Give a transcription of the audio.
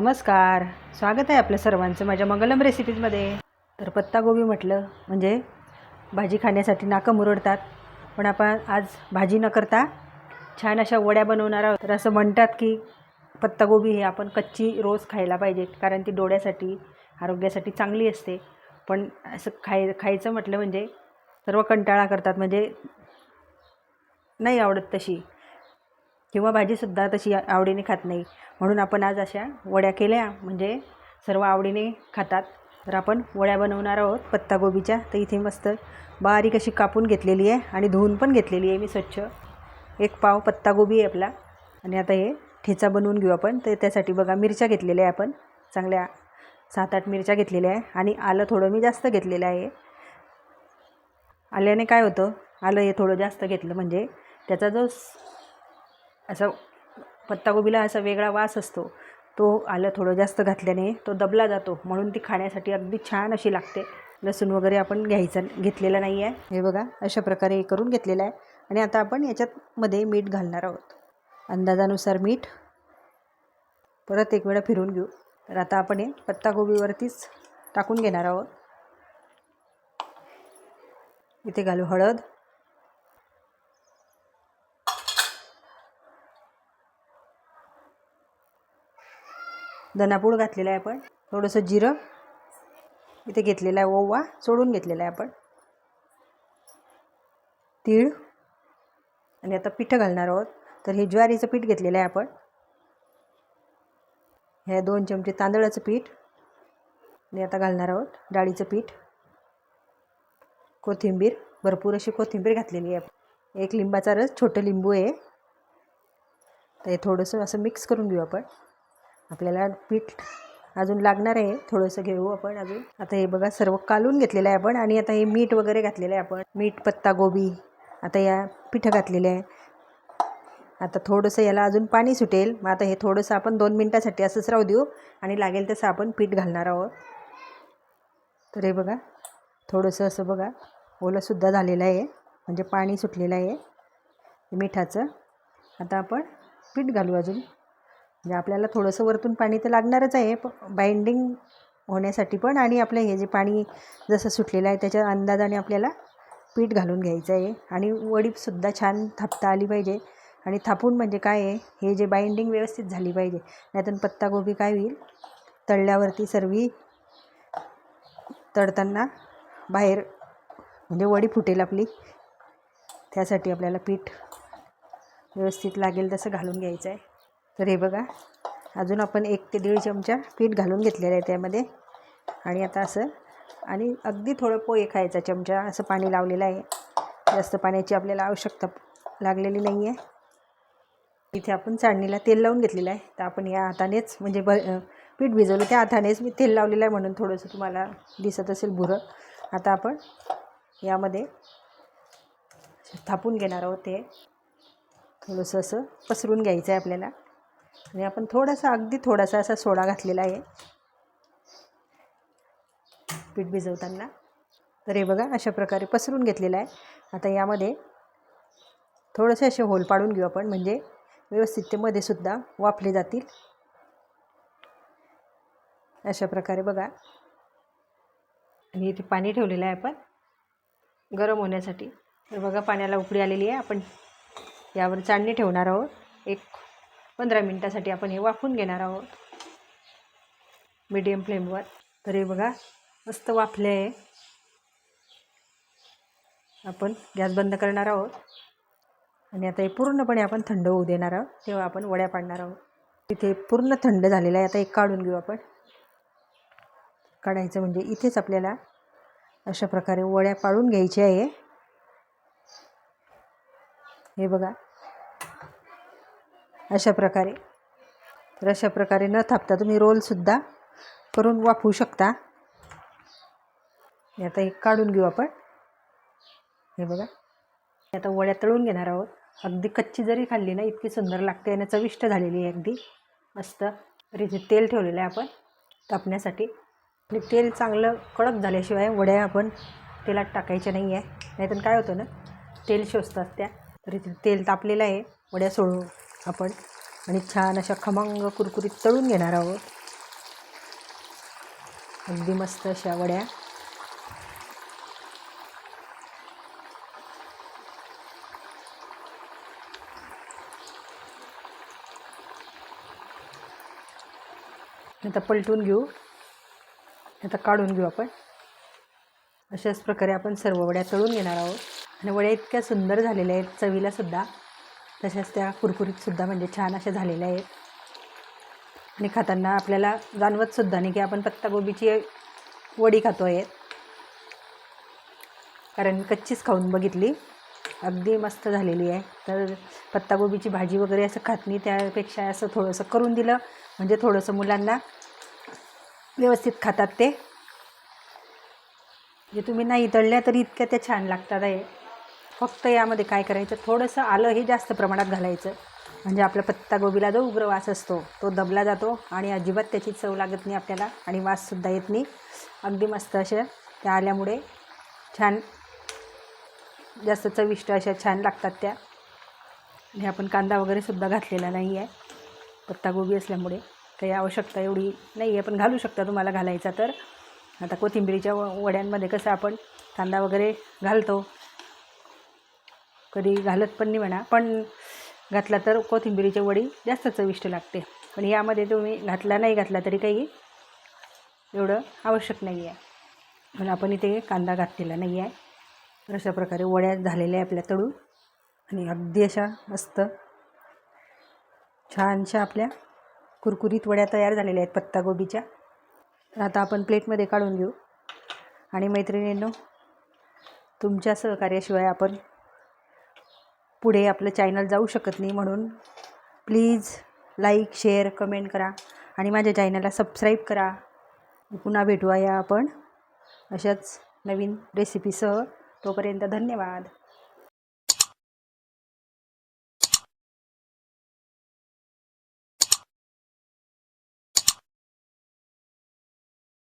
नमस्कार. स्वागत आहे आपल्या सर्वांचं माझ्या मंगलम रेसिपीजमध्ये तर पत्तागोबी म्हटलं म्हणजे भाजी खाण्यासाठी नाकं मुरडतात. पण आपण आज भाजी न करता छान अशा वड्या बनवणार आहोत. तर असं म्हणतात की पत्तागोबी हे आपण कच्ची रोज खायला पाहिजे कारण ती डोळ्यासाठी आरोग्यासाठी चांगली असते. पण असं खाय खायचं म्हटलं म्हणजे सर्व कंटाळा करतात. म्हणजे नाही आवडत तशी. किंवा भाजीसुद्धा तशी आवडीने खात नाही. म्हणून आपण आज अशा वड्या केल्या. म्हणजे सर्व आवडीने खातात. तर आपण वड्या बनवणार आहोत पत्तागोबीच्या तर इथे मस्त बारीक अशी कापून घेतलेली आहे आणि धुवून पण घेतलेली आहे मी स्वच्छ. एक पाव पत्तागोबी आहे आपला. आणि आता हे ठेचा बनवून घेऊ आपण. तर त्यासाठी बघा मिरच्या घेतलेल्या आहे आपण. चांगल्या सात आठ मिरच्या घेतलेल्या आहे. आणि आलं थोडं मी जास्त घेतलेलं आहे. आल्याने काय होतं? आलं हे थोडं जास्त घेतलं. म्हणजे त्याचा जो असं पत्तागोबीला असा वेगळा वास असतो. तो आलं थोडं जास्त घातल्याने तो दबला जातो. म्हणून ती खाण्यासाठी अगदी छान अशी लागते. लसूण वगैरे आपण घ्यायचं घेतलेला नाही आहे हे बघा अशा प्रकारे हे करून घेतलेलं आहे. आणि आता आपण याच्यात मध्ये मीठ घालणार आहोत. अंदाजानुसार मीठ. परत एक वेळा फिरून घेऊ. तर आता आपण हे पत्तागोबीवरतीच टाकून घेणार आहोत. इथे घालू हळद. धनापूड घातलेला आहे आपण. थोडंसं जिरं. इथे घेतलेलं आहे ओवा. सोडून घेतलेला आहे आपण. तीळ. आणि आता पिठं घालणार आहोत. तर हे ज्वारीचं पीठ घेतलेलं आहे आपण. हे दोन चमचे तांदळाचं पीठ. आणि आता घालणार आहोत. डाळीचं पीठ. कोथिंबीर. भरपूर अशी कोथिंबीर घातलेली आहे एक लिंबाचा रस छोटं लिंबू आहे. तर हे थोडंसं असं मिक्स करून घेऊ आपण. आपल्याला पीठ अजून लागणार आहे. थोडंसं घेऊ आपण अजून. आता हे बघा सर्व कालून घेतलेलं आहे आपण आणि आता हे मीठ वगैरे घातलेलं आहे आपण. मीठ पत्ता गोबी. आता या पिठं घातलेलं आहे. आता थोडंसं याला अजून पाणी सुटेल. मग आता हे थोडंसं आपण दोन मिनटासाठी असंच राहू देऊ आणि लागेल तसं आपण पीठ घालणार आहोत. तर हे बघा थोडंसं असं बघा ओलंसुद्धा झालेलं आहे. म्हणजे पाणी सुटलेलं आहे मिठाचं. आता आपण पीठ घालू अजून. म्हणजे आपल्याला थोडंसं वरतून पाणी तर लागणारच आहे प बाइंडिंग होण्यासाठी पण आणि आपलं हे जे पाणी जसं सुटलेलं आहे त्याच्या अंदाजाने आपल्याला पीठ घालून घ्यायचं आहे. आणि वडीसुद्धा छान थापता आली पाहिजे. आणि थापून म्हणजे काय आहे हे जे बाइंडिंग व्यवस्थित झाली पाहिजे. नाहीतर पत्तागोबी काय होईल? तळल्यावरती सर्वी तळताना बाहेर म्हणजे वडी फुटेल आपली. त्यासाठी आपल्याला पीठ व्यवस्थित लागेल तसं घालून घ्यायचं आहे. तर हे बघा अजून आपण एक ते दीड चमचा पीठ घालून घेतलेलं आहे त्यामध्ये. आणि आता असं आणि अगदी थोडं पोहे खायचा चमचा असं पाणी लावलेलं आहे. जास्त पाण्याची आपल्याला आवश्यकता लागलेली नाही आहे. इथे आपण चाळणीला तेल लावून घेतलेलं आहे. तर आपण या हातानेच म्हणजे ब पीठ भिजवलं त्या हातानेच मी तेल लावलेलं आहे म्हणून थोडंसं तुम्हाला दिसत असेल भुरं. आता आपण यामध्ये थापून घेणार आहोत ते. थोडंसं असं पसरून घ्यायचं आहे आपल्याला. आणि आपण थोडासा अगदी थोडासा असा सोडा घातलेला आहे. पीठ भिजवताना. तर हे बघा अशा प्रकारे पसरून घेतलेलं आहे. आता यामध्ये थोडेसे असे होल पाडून घेऊ आपण. म्हणजे व्यवस्थित ते मध्ये सुद्धा वाफले जातील. अशा प्रकारे बघा. आणि इथे पाणी ठेवलेलं आहे आपण गरम होण्यासाठी. तर बघा पाण्याला उकळी आलेली आहे. आपण यावर चाळणी ठेवणार आहोत. एक पंधरा मिनटासाठी आपण हे वाफून घेणार आहोत. मीडियम फ्लेमवर तर हे बघा मस्त वाफले आहे. आपण गॅस बंद करणार आहोत. आणि आता हे पूर्णपणे आपण थंड होऊ देणार आहोत. तेव्हा आपण वड्या पाडणार आहोत. इथे पूर्ण थंड झालेलं आहे. आता एक काढून घेऊ आपण. काढायचं म्हणजे इथेच आपल्याला अशा प्रकारे वड्या पाडून घ्यायच्या आहे. हे बघा अशा प्रकारे. तर अशा प्रकारे न थापता तुम्ही रोलसुद्धा करून वापरू शकता. हे आता एक काढून घेऊ आपण. हे बघा. हे आता वड्या तळून घेणार आहोत. अगदी कच्ची जरी खाल्ली ना इतकी सुंदर लागते आणि चविष्ट झालेली आहे अगदी. मस्त तर इथे तेल ठेवलेलं आहे आपण तापण्यासाठी. आणि तेल चांगलं कडक झाल्याशिवाय वड्या आपण तेलात टाकायच्या नाही आहे नाहीतर काय होतं ना तेल शोषतात त्या. तर इथे तेल तापलेलं आहे वड्या सोडू आपण. आणि छान अशा खमंग कुरकुरीत तळून घेणार आहोत. अगदी मस्त अशा वड्या. आता पलटून घेऊ. आता काढून घेऊ आपण. अशाच प्रकारे आपण सर्व वड्या तळून घेणार आहोत. आणि वड्या इतक्या सुंदर झालेल्या आहेत चवीला सुद्धा. तशाच त्या कुरकुरीतसुद्धा म्हणजे छान अशा झालेल्या आहेत. आणि खाताना आपल्याला जाणवतसुद्धा नाही की आपण पत्तागोबीची वडी खातो आहे कारण कच्चीच खाऊन बघितली. अगदी मस्त झालेली आहे. तर पत्तागोबीची भाजी वगैरे असं खात नाही. त्यापेक्षा असं थोडंसं करून दिलं. म्हणजे थोडंसं मुलांना व्यवस्थित खातात ते. जे तुम्ही नाही तळल्या तरी इतक्या त्या छान लागतात आहे. फक्त यामध्ये काय करायचं? थोडंसं आलं हे जास्त प्रमाणात घालायचं. म्हणजे आपल्या पत्तागोबीला जो उग्र वास असतो तो दबला जातो आणि अजिबात त्याची चव लागत नाही आपल्याला आणि वाससुद्धा येत नाही. अगदी मस्त अशा त्या आल्यामुळे छान जास्त चविष्ट अशा छान लागतात त्या. आणि आपण कांदा वगैरे सुद्धा घातलेला नाही आहे. पत्तागोबी असल्यामुळे काही आवश्यकता एवढी नाही आहे. पण घालू शकता तुम्हाला घालायचा तर. आता कोथिंबिरीच्या व वड्यांमध्ये कसं आपण कांदा वगैरे घालतो कधी घालत पण नाही म्हणा. पण घातला तर कोथिंबिरीची वडी जास्त चविष्ट लागते. पण यामध्ये तुम्ही घातला नाही घातला तरी काही एवढं आवश्यक नाही आहे. पण आपण इथे कांदा घातलेला नाही आहे. तर अशा प्रकारे वड्या झालेल्या आहे आपल्या तळून. आणि अगदी अशा मस्त छानशा आपल्या कुरकुरीत वड्या तयार झालेल्या आहेत पत्तागोबीच्या तर आता आपण प्लेटमध्ये काढून घेऊ. आणि मैत्रिणींनो तुमच्या सहकार्याशिवाय आपण पुढे आपलं चॅनल जाऊ शकत नाही म्हणून प्लीज लाईक शेअर कमेंट करा. आणि माझ्या चॅनलला सबस्क्राईब करा. पुन्हा भेटूया आपण अशाच नवीन रेसिपीसह तोपर्यंत धन्यवाद.